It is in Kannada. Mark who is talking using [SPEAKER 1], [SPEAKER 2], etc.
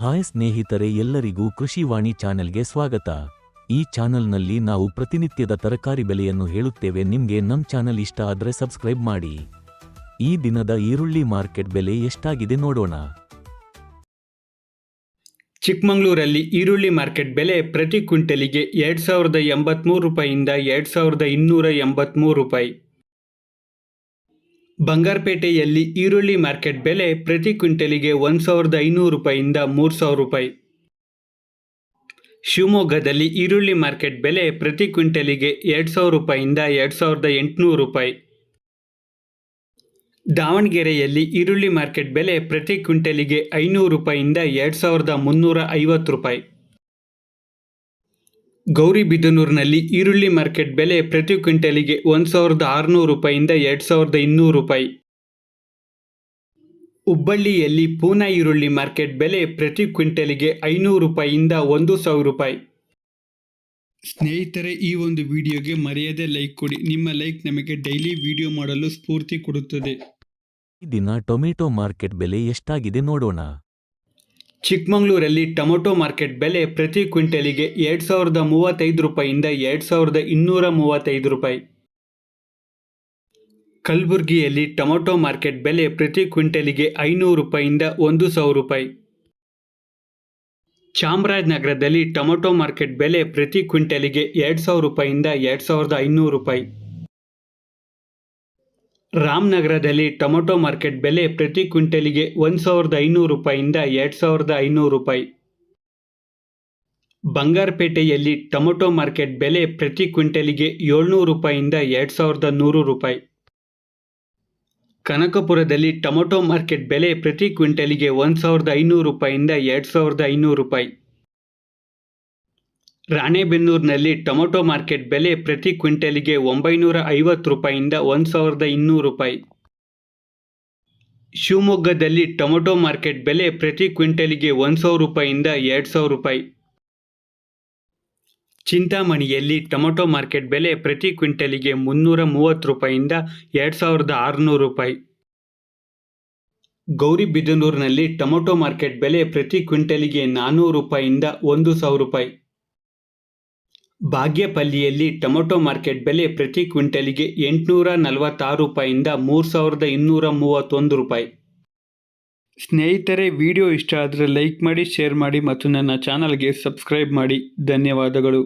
[SPEAKER 1] ಹಾಯ್ ಸ್ನೇಹಿತರೆ ಎಲ್ಲರಿಗೂ ಕೃಷಿವಾಣಿ ಚಾನೆಲ್ಗೆ ಸ್ವಾಗತ. ಈ ಚಾನೆಲ್ನಲ್ಲಿ ನಾವು ಪ್ರತಿನಿತ್ಯದ ತರಕಾರಿ ಬೆಲೆಯನ್ನು ಹೇಳುತ್ತೇವೆ. ನಿಮಗೆ ನಮ್ಮ ಚಾನೆಲ್ ಇಷ್ಟ ಆದರೆ ಸಬ್ಸ್ಕ್ರೈಬ್ ಮಾಡಿ. ಈ ದಿನದ ಈರುಳ್ಳಿ ಮಾರ್ಕೆಟ್ ಬೆಲೆ ಎಷ್ಟಾಗಿದೆ ನೋಡೋಣ.
[SPEAKER 2] ಚಿಕ್ಕಮಗಳೂರಲ್ಲಿ ಈರುಳ್ಳಿ ಮಾರ್ಕೆಟ್ ಬೆಲೆ ಪ್ರತಿ ಕ್ವಿಂಟಲಿಗೆ ಎರಡು ಸಾವಿರದ ಎಂಬತ್ತ್ಮೂರು ರೂಪಾಯಿಯಿಂದ ಎರಡು ಸಾವಿರದ ಇನ್ನೂರ ಎಂಬತ್ತ್ಮೂರು ರೂಪಾಯಿ. ಬಂಗಾರಪೇಟೆಯಲ್ಲಿ ಈರುಳ್ಳಿ ಮಾರ್ಕೆಟ್ ಬೆಲೆ ಪ್ರತಿ ಕ್ವಿಂಟಲಿಗೆ ಒಂದು ಸಾವಿರದ ಐನೂರು ರೂಪಾಯಿಂದ ಮೂರು ಸಾವಿರ ರೂಪಾಯಿ. ಶಿವಮೊಗ್ಗದಲ್ಲಿ ಈರುಳ್ಳಿ ಮಾರ್ಕೆಟ್ ಬೆಲೆ ಪ್ರತಿ ಕ್ವಿಂಟಲಿಗೆ ಎರಡು ಸಾವಿರ ರೂಪಾಯಿಂದ ಎರಡು ಸಾವಿರದ ಎಂಟುನೂರು ರೂಪಾಯಿ. ದಾವಣಗೆರೆಯಲ್ಲಿ ಈರುಳ್ಳಿ ಮಾರ್ಕೆಟ್ ಬೆಲೆ ಪ್ರತಿ ಕ್ವಿಂಟಲಿಗೆ ಐನೂರು ರೂಪಾಯಿಂದ ಎರಡು ಸಾವಿರದ ಮುನ್ನೂರ ಐವತ್ತು ರೂಪಾಯಿ. ಗೌರಿಬಿದನೂರಿನಲ್ಲಿ ಈರುಳ್ಳಿ ಮಾರ್ಕೆಟ್ ಬೆಲೆ ಪ್ರತಿ ಕ್ವಿಂಟಲಿಗೆ ಒಂದು ಸಾವಿರದ ಆರುನೂರು ರೂಪಾಯಿಂದ ಎರಡು ಸಾವಿರದ ಇನ್ನೂರು ರೂಪಾಯಿ. ಹುಬ್ಬಳ್ಳಿಯಲ್ಲಿ ಪೂನಾ ಈರುಳ್ಳಿ ಮಾರ್ಕೆಟ್ ಬೆಲೆ ಪ್ರತಿ ಕ್ವಿಂಟಲಿಗೆ ಐನೂರು ರೂಪಾಯಿಯಿಂದ ಒಂದು ಸಾವಿರ ರೂಪಾಯಿ. ಸ್ನೇಹಿತರೆ, ಈ ಒಂದು ವಿಡಿಯೋಗೆ ಮರೆಯದೆ ಲೈಕ್ ಕೊಡಿ. ನಿಮ್ಮ ಲೈಕ್ ನಮಗೆ ಡೈಲಿ ವಿಡಿಯೋ ಮಾಡಲು ಸ್ಫೂರ್ತಿ ಕೊಡುತ್ತದೆ.
[SPEAKER 1] ಈ ದಿನ ಟೊಮೆಟೊ ಮಾರ್ಕೆಟ್ ಬೆಲೆ ಎಷ್ಟಾಗಿದೆ ನೋಡೋಣ.
[SPEAKER 2] ಚಿಕ್ಕಮಗಳೂರಲ್ಲಿ ಟೊಮೊಟೊ ಮಾರ್ಕೆಟ್ ಬೆಲೆ ಪ್ರತಿ ಕ್ವಿಂಟಲಿಗೆ ಎರಡು ಸಾವಿರದ ಮೂವತ್ತೈದು ರೂಪಾಯಿಂದ ಎರಡು ಸಾವಿರದ ಇನ್ನೂರ ಮೂವತ್ತೈದು ರೂಪಾಯಿ. ಕಲಬುರಗಿಯಲ್ಲಿ ಟೊಮೊಟೊ ಮಾರ್ಕೆಟ್ ಬೆಲೆ ಪ್ರತಿ ಕ್ವಿಂಟಲಿಗೆ ಐನೂರು ರೂಪಾಯಿಂದ ಒಂದು ಸಾವಿರ ರೂಪಾಯಿ. ಚಾಮರಾಜನಗರದಲ್ಲಿ ಟೊಮೊಟೊ ಮಾರ್ಕೆಟ್ ಬೆಲೆ ಪ್ರತಿ ಕ್ವಿಂಟಲಿಗೆ ಎರಡು ಸಾವಿರ ರೂಪಾಯಿಂದ ಎರಡು ಸಾವಿರದ ಐನೂರು ರೂಪಾಯಿ. ರಾಮನಗರದಲ್ಲಿ ಟೊಮೊಟೊ ಮಾರ್ಕೆಟ್ ಬೆಲೆ ಪ್ರತಿ ಕ್ವಿಂಟಲಿಗೆ ಒಂದು ಸಾವಿರದ ಐನೂರು ರೂಪಾಯಿಂದ ಎರಡು ಸಾವಿರದ ಐನೂರು ರೂಪಾಯಿ. ಬಂಗಾರಪೇಟೆಯಲ್ಲಿ ಟೊಮೊಟೊ ಮಾರ್ಕೆಟ್ ಬೆಲೆ ಪ್ರತಿ ಕ್ವಿಂಟಲಿಗೆ ಏಳ್ನೂರು ರೂಪಾಯಿಂದ ಎರಡು ಸಾವಿರದ ನೂರು ರೂಪಾಯಿ. ಕನಕಪುರದಲ್ಲಿ ಟೊಮೊಟೊ ಮಾರ್ಕೆಟ್ ಬೆಲೆ ಪ್ರತಿ ಕ್ವಿಂಟಲಿಗೆ ಒಂದು ಸಾವಿರದ ಐನೂರು ರೂಪಾಯಿಂದ ಎರಡು ಸಾವಿರದ ಐನೂರು ರೂಪಾಯಿ. ರಾಣೆಬೆನ್ನೂರಿನಲ್ಲಿ ಟೊಮೊಟೊ ಮಾರ್ಕೆಟ್ ಬೆಲೆ ಪ್ರತಿ ಕ್ವಿಂಟಲಿಗೆ ಒಂಬೈನೂರ ಐವತ್ತು ರೂಪಾಯಿಂದ ಒಂದು ಸಾವಿರದ ಇನ್ನೂರು ರೂಪಾಯಿ. ಶಿವಮೊಗ್ಗದಲ್ಲಿ ಟೊಮೊಟೊ ಮಾರ್ಕೆಟ್ ಬೆಲೆ ಪ್ರತಿ ಕ್ವಿಂಟಲಿಗೆ ಒಂದು ಸಾವಿರ ರೂಪಾಯಿಂದ ಎರಡು ಸಾವಿರ ರೂಪಾಯಿ. ಚಿಂತಾಮಣಿಯಲ್ಲಿ ಟೊಮೊಟೊ ಮಾರ್ಕೆಟ್ ಬೆಲೆ ಪ್ರತಿ ಕ್ವಿಂಟಲಿಗೆ ಮುನ್ನೂರ ಮೂವತ್ತು ರೂಪಾಯಿಂದ ಎರಡು ಸಾವಿರದ ಆರುನೂರು ರೂಪಾಯಿ. ಗೌರಿಬಿದನೂರಿನಲ್ಲಿ ಟೊಮೊಟೊ ಮಾರ್ಕೆಟ್ ಬೆಲೆ ಪ್ರತಿ ಕ್ವಿಂಟಲಿಗೆ ನಾನ್ನೂರು ರೂಪಾಯಿಂದ ಒಂದು ಸಾವಿರ ರೂಪಾಯಿ. ಬಾಗೇಪಲ್ಲಿಯಲ್ಲಿ ಟೊಮೊಟೊ ಮಾರ್ಕೆಟ್ ಬೆಲೆ ಪ್ರತಿ ಕ್ವಿಂಟಲಿಗೆ ಎಂಟುನೂರ ನಲವತ್ತಾರು ರೂಪಾಯಿಂದ ಮೂರು ಸಾವಿರದ ಇನ್ನೂರ ಮೂವತ್ತೊಂದು ರೂಪಾಯಿ. ಸ್ನೇಹಿತರೆ, ವಿಡಿಯೋ ಇಷ್ಟ ಆದರೆ ಲೈಕ್ ಮಾಡಿ, ಶೇರ್ ಮಾಡಿ ಮತ್ತು ನನ್ನ ಚಾನಲ್ಗೆ ಸಬ್ಸ್ಕ್ರೈಬ್ ಮಾಡಿ. ಧನ್ಯವಾದಗಳು.